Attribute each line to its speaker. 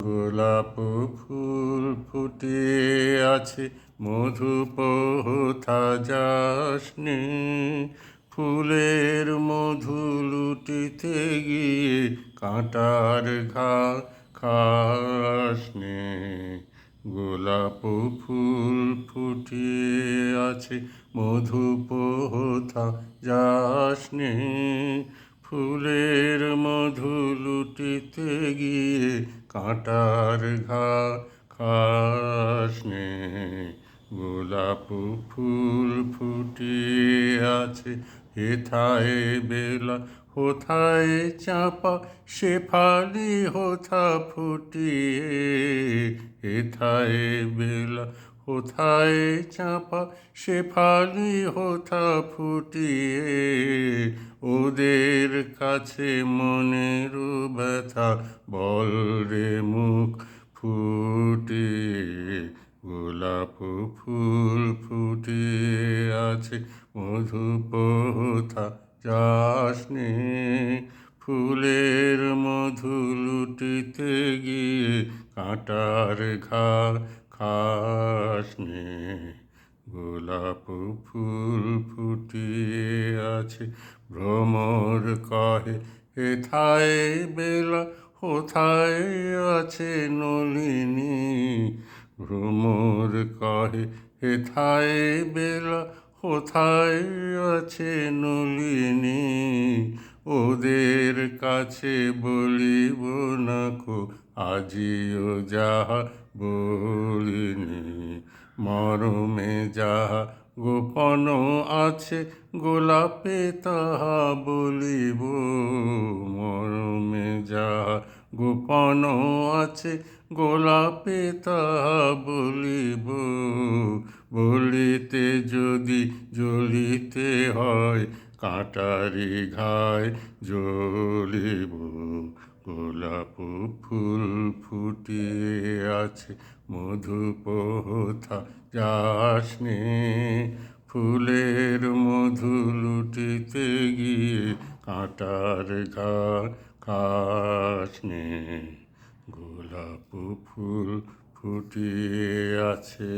Speaker 1: গোলাপ ফুল ফুটিয়ে আছে মধু পোথা যাসনে ফুলের মধু লুটিতে গিয়ে কাঁটার ঘা খাসনে গোলাপ ফুল ফুটিয়ে আছে মধু পোথা যাসনে ফুলের মধু লুটিতে গিয়ে কাঁটার ঘা খাসনে, গোলাপ ফুল ফুটিয়ে আছে, হেথায় বেলা, হোথায় চাপা শেফালি হোথা ফুটিয়ে, হেথায় বেলা হোথায় চাপা শেফালি হোথা ফুটিয়ে? ওদের কাছে মনের ব্যথা, বল রে মুখ ফুটিয়ে। গোলাপ ফুল ফুটিয়ে আছে মধু পোথা যাসনে। ফুলের মধু লুটিতে গিয়ে কাঁটার ঘা খাসনে গোলাপ ফুল ফুটিয়ে আছে। ভ্রমর কহে, এথায় বেলা কোথায় আছে নলিনী? ভ্রমর কহে, এথায় বেলা কোথায় আছে নলিনী? ওদের কাছে বলিব না আজিও যাহা বলিনি। মরমে যাহা গোপন আছে, গোলাপে তাহা বলিব। যাহা গোপন আছে গোলাপে তাহা বলিব। বলিতে যদি জ্বলিতে হয়, কাঁটারি ঘায় জ্বলিব। গোলাপ ফুল ফুটিয়ে আছে মধু যাসনে। ফুলের মধু লুটিতে গিয়ে কাঁটার ঘা খাসনে গোলাপ ফুল ফুটিয়ে আছে।